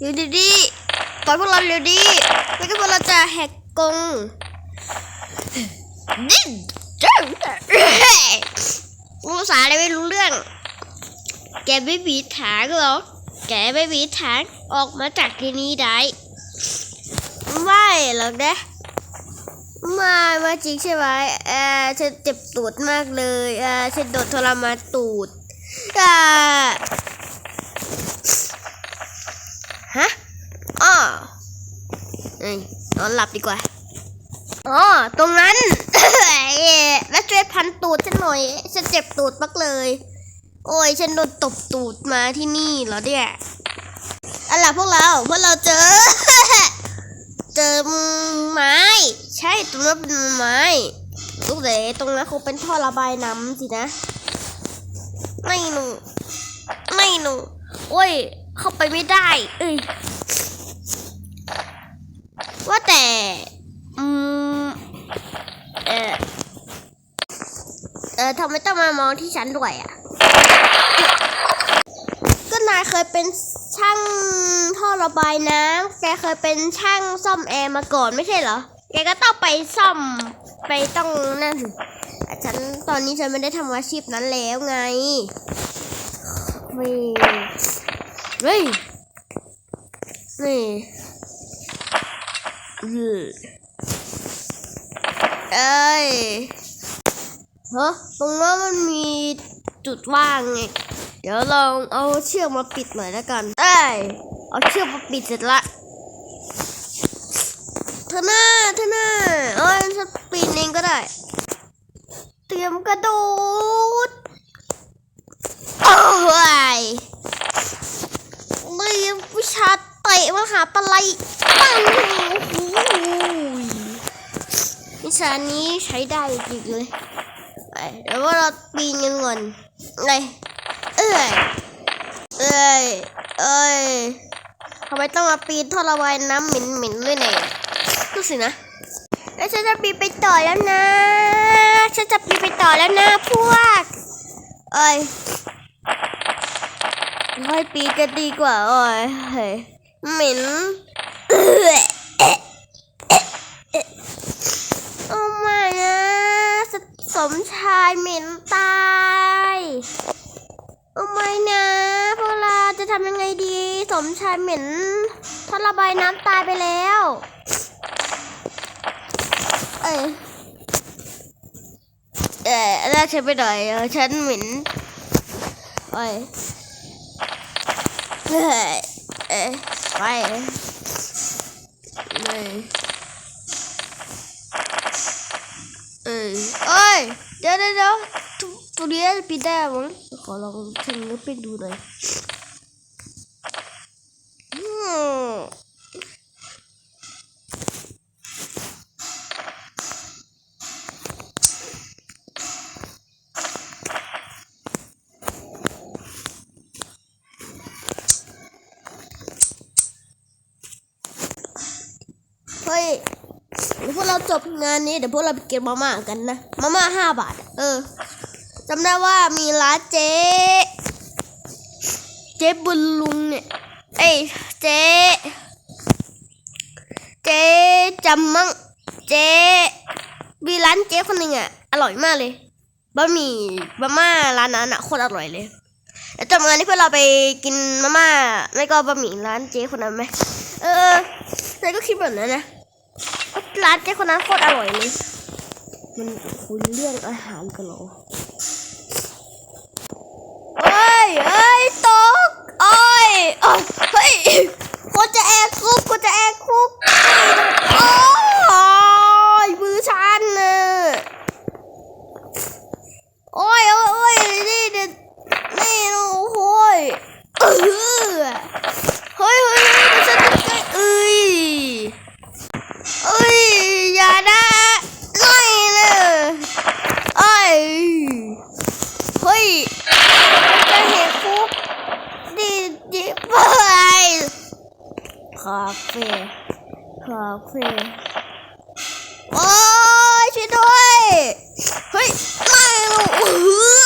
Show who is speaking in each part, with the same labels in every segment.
Speaker 1: อยู่ดีๆปล่อยพวกเราเร็วดีไม่งั้นพวกเราจะแหกกรงดิ้นจ้าภาษาอะไรไม่รู้เรื่อง แกไม่มีทางหรอกแกไม่มีทางออกมาจากที่นี้ได้ ไม่หรอกนะไม่มาจริงใช่ไหมเออฉันเจ็บตูดมากเลยเออฉันโดนทรมานตูดอ่าฮะอ้อเอ้ย นอนหลับดีกว่า อ๋อ ตรงนั้น แล้วช่วยพันตูดฉันหน่อย ฉันเจ็บตูดมากเลย โอ้ย ฉันโดนตบตูดมาที่นี่เหรอเนี่ยอาล่ะพวกเราพวกเราเจอ เจอไม้ ใช่ตรงนั้นเป็นไม้ลูกเด๋ตรงนั้นคงเป็นท่อระบายน้ำสินะ ไม่หนู ไม่หนู โอ้ย เข้าไปไม่ได้ เอ้ย ว่าแต่ อืม เออเออทำไมต้องมามองที่ฉันด้วยอะ ก็นายเคยเป็นช่างท่อระบายน้ำแกเคยเป็นช่างซ่อมแอร์มาก่อนไม่ใช่เหรอ แกก็ต้องไปซ่อมไปต้องนั่นฉันตอนนี้ฉันไม่ได้ทำอาชีพนั้นแล้วไงเฮ้ยเฮ้ยนี่ เอ้ยฮะตรงนั้นมันมีจุดว่างไง เดี๋ยวลองเอาเชือกมาปิดหน่อยแล้วกัน เอ้ย เอาเชือกมาปิดเสร็จละเธอหน้าเธอหน้าเอ้ยฉันปีนเองก็ได้ เตรียมกระโดด โอ้ยเรียนวิชาเตะมาหาปลัยปังหวิ ชานี้ใช้ได้จริงเลยไปเดี๋ยวว่าเราปีนกันก่อนไงเอ้ยเอ้ยเอ้ยทำไมต้องมาปีนท่อระบายน้ำเหม็นๆด้วยเนี่ยดูสินะแล้วฉันจะปีนไปต่อแล้วนะฉันจะปีนไปต่อแล้วนะพวกเอ้ยให้ปีนกันดีกว่าโอ้ยเฮ้ยเหม็นเอ้ยโอ้ไม่นะ สมชายเหม็นตายโอ้ไม่นะพวกเราจะทำยังไงดี สมชายเหม็นท่อระบายน้ำตายไปแล้ว เอ้ยเออแล้วฉันไปหน่อยฉันเหม็นโอ้ยเอ้ยเอ้ยไปเอ้ย เอ้ยเอ้ย เดี๋ยวเดี๋ยวเดี๋ยวทุตัวนี้ปีนได้มั้งขอลองเทงนึกไปดูหน่อยเฮ้ย เดี๋ยวพวกเราจบงานนี้เดี๋ยวพวกเราไปกินมาม่ากันนะมาม่าห้าบาท เออจำได้ว่ามีร้านเจ๊ เจ๊บุญลุงเนี่ย เอ้ยเจ๊ เจ๊จำมั่งเจ๊มีร้านเจ๊คนหนึ่งอะ อร่อยมากเลยบะหมี่มาม่าร้านนั้นอะโคตรอร่อยเลยแล้วจำงานที่เพื่อเราไปกินมาม่าไม่ก็บะหมี่ร้านเจ๊คนนั้นไหมเออแต่ก็คิดแบบนั้นนะ ร้านเจ๊คนนั้นโคตรอร่อยเลย มันคุยเรื่องอาหารกันเหรอเอ้ยเอ้ยตกเอ้ยเอ้ยเฮ้ยคนจะแอกคุกคนจะแอกคุกโอ้ยมือฉันเน่ะโอ้ยโอ้ยโอ้ยนี่เด็ดนี่โอ้ยเออเฮ้ยเฮ้ยเฮ้ยเดี๋ยวฉันจะใกล้เอ้ยเอ้ยอย่านะไม่เลยเอ้ยเฮ้ย จะเห็นคุกดีดีไปคาเฟ่คาเฟ่โอ้ยช่วยด้วย เฮ้ย ไม่รู้เออเอ้ยตีก้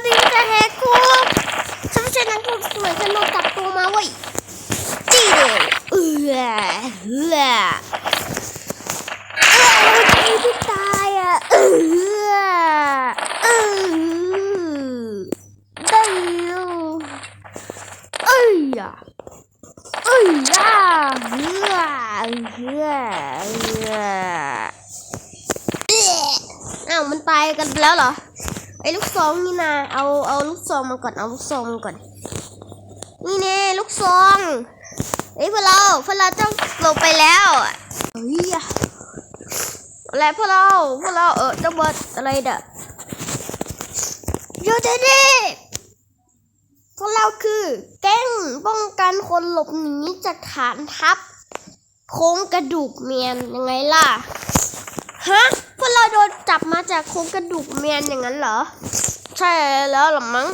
Speaker 1: คนนึงจะแหกคุกฉันชนะคุกสวยฉันโดนจับตัวมาเว้ยจี้เดียวเอือเอือเออที่ที่ตายอะเอือเออได้แล้วเอ้ยอะเอ้ยอะเอือเอือเอืออ้าวมันตายกันแล้วเหรอ ไอ้ลูกซองนี่นะเอาเอาลูกซองมาก่อนเอาลูกซองมาก่อน นี่เน่ลูกซองเฮ้ยพวกเราพวกเราต้องลงไปแล้วอะเฮ้ยอะไรพวกเราพวกเราเออต้องบดอะไรเด้อโยเดเดพวกเราคือแก๊งป้องกันคนหลบหนีจากฐานทัพโค้งกระดูกเมียนยังไงล่ะฮะ วกเราโดนจับมาจากโครงกระดูกเมียนอย่างนั้นเหรอ ใช่แล้วหรอมั้ง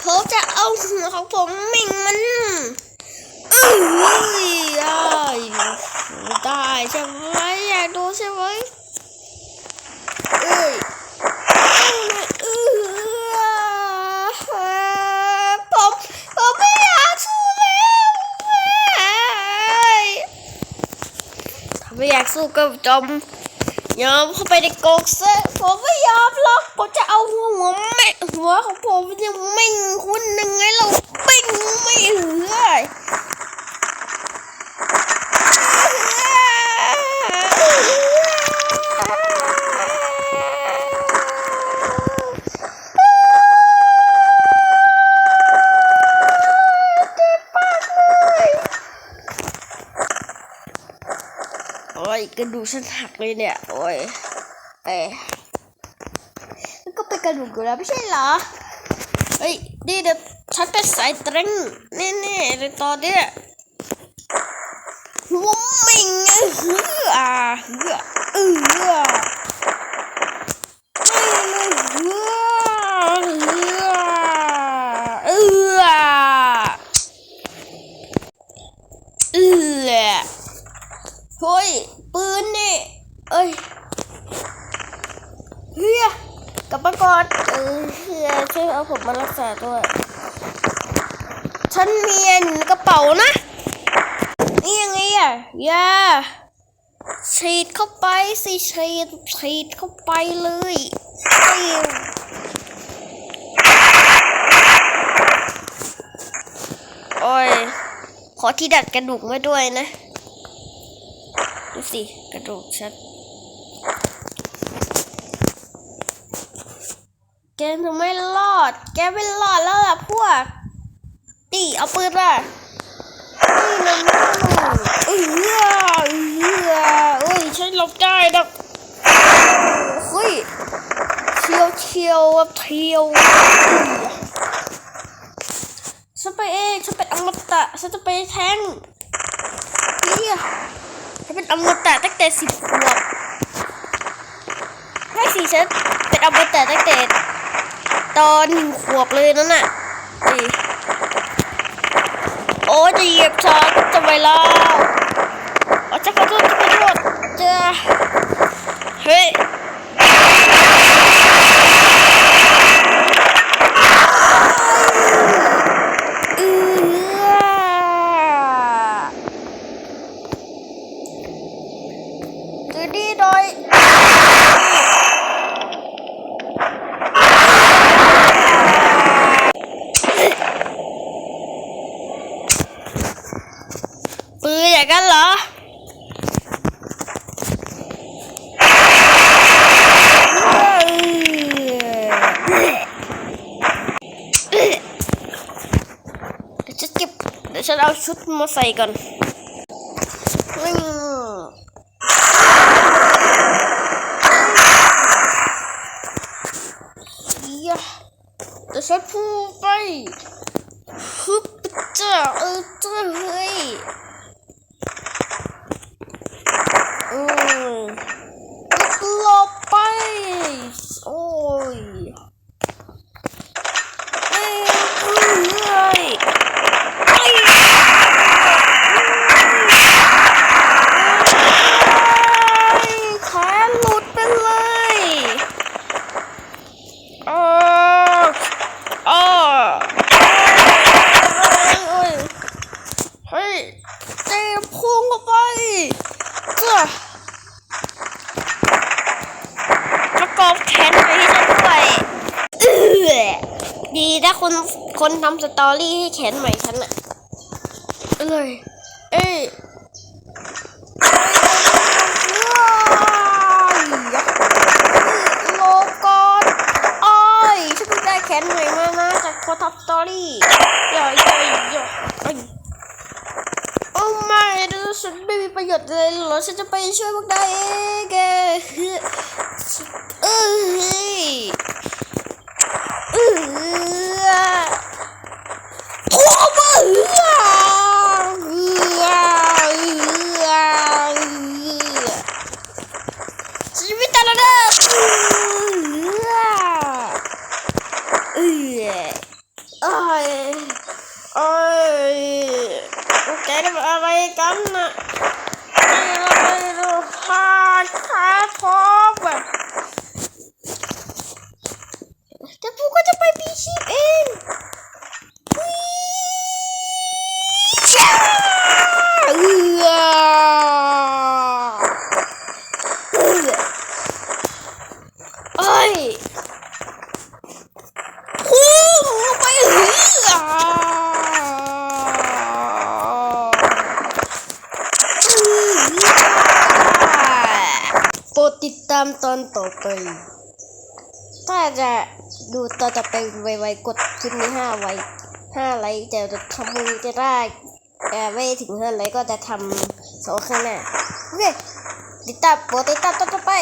Speaker 1: เขาจะเอาหัวของผมมิงมันเอ้ยอ้ายได้ใช่ไหมอยากดูใช่ไหมเอ้ย เออผมผมไม่อยากสู้แล้วถ้า ไม่อยากสู้ก็จมยอมเข้าไปในกรงซะผมไม่ยอมหรอกผมจะเอาหัวหัวแม่หัวของผมยังไม่คุณยังไงเราปิ้งไม่เหือยโอ้ ยกระดูกฉันหักเลยเนี่ย โอ้ยเอ้แล้วก็เป็นกระดูกอยู่แล้วไม่ใช่เหรอ เฮ้ย นี่เดี๋ยวฉันเป็นสายตรึงนี่นี่ในตอนเนี้ยหัวมิงเหือเหือเอือเหือเหือเอือเอือเฮ้ยปืนนี่ เอ้ยเฮียกลับมาก่อนเออเฮียช่วยเอาผ มารักษาด้วย ฉันมีอันอยู่ในกระเป๋านะ นี่ยังไงอะยาฉีดเข้าไปสิฉีดฉีดเข้าไปเลยฟิวโอ้ย ขอที่ดัดกระดูกมาด้วยนะ ดูสิ กระดูกฉัน แกถึงไม่รอด แกไม่รอดแล้วล่ะพวก ตีเอาปืนมานี่นะมึงเอ้ยเอ้ยเอ้ยฉันหลบได้นะเฮ้ยเชียวเชียวเชียวฉันไปเองฉันเป็นอมตะฉันจะไปแทงเฮียฉันเป็นอมตะตั้งแต่สิบขวบไม่สิฉันเป็นอมตะตั้งแต่ ตอนหนึ่งขวบเลยนั่นน่ะโอ้จะเหยียบช้อนจะไปแล้วโอ้จะขอโทษจะขอโทษจะเฮ้ยเอื้อดูดีหน่อย ปืนอย่างนั้นเหรอ เดี๋ยวฉันเก็บ เดี๋ยวฉันเอาชุดมาใส่ก่อนอืมเดี๋ยวเดี๋ยวฉันพูดไปฮึบจ้าเออจ้าเฮ้ย อืมหลบไป โอ้ยเอ้ยเอ้ยเอ้ยเอ้ยแขนหลุดไปเลยอ้าวอ้าวเอ้ยเฮ้ยเจ็บพุ่งเข้าไปจ้ะ ประกอบแขนไปที่ฉันด้วยเอื้อดีนะคุณคนทำสตอรี่ให้แขนใหม่ฉันอะเอ้ย เอ้ยโลกอนอ้อยฉันเพิ่งได้แขนใหม่มานะจากคนทำสตอรี่ย่อยย่อยย่อยเอ้ยโอ้ไม่ดูฉันไม่มีประโยชน์เลยเหรอฉันจะไปช่วยพวกนายเองเอ้ยเอ้ย เออโอ้มาเอือเอือเอือเอือชีวิตแต่ละเด้อเอือเอือเอ้ยเอ้ยพวกแกทำอะไรกันน่ะไม่รู้หาขาพร้อมแบบ แต่พวกก็จะไปปีชีพเองวิชาเอือเอือเอ้ยพุ่งลงไปเอือโปรด ติดตามตอนต่อไป ถ้าจะดูตอนต่อไปไวๆกดคลิปนี้ห้าไว้ห้าไลค์จะทำมือจะได้แต่ไม่ถึงห้าไลค์ก็จะทำสองข้างหน้าโอเคติดตามโปรติดตามตอนต่อไป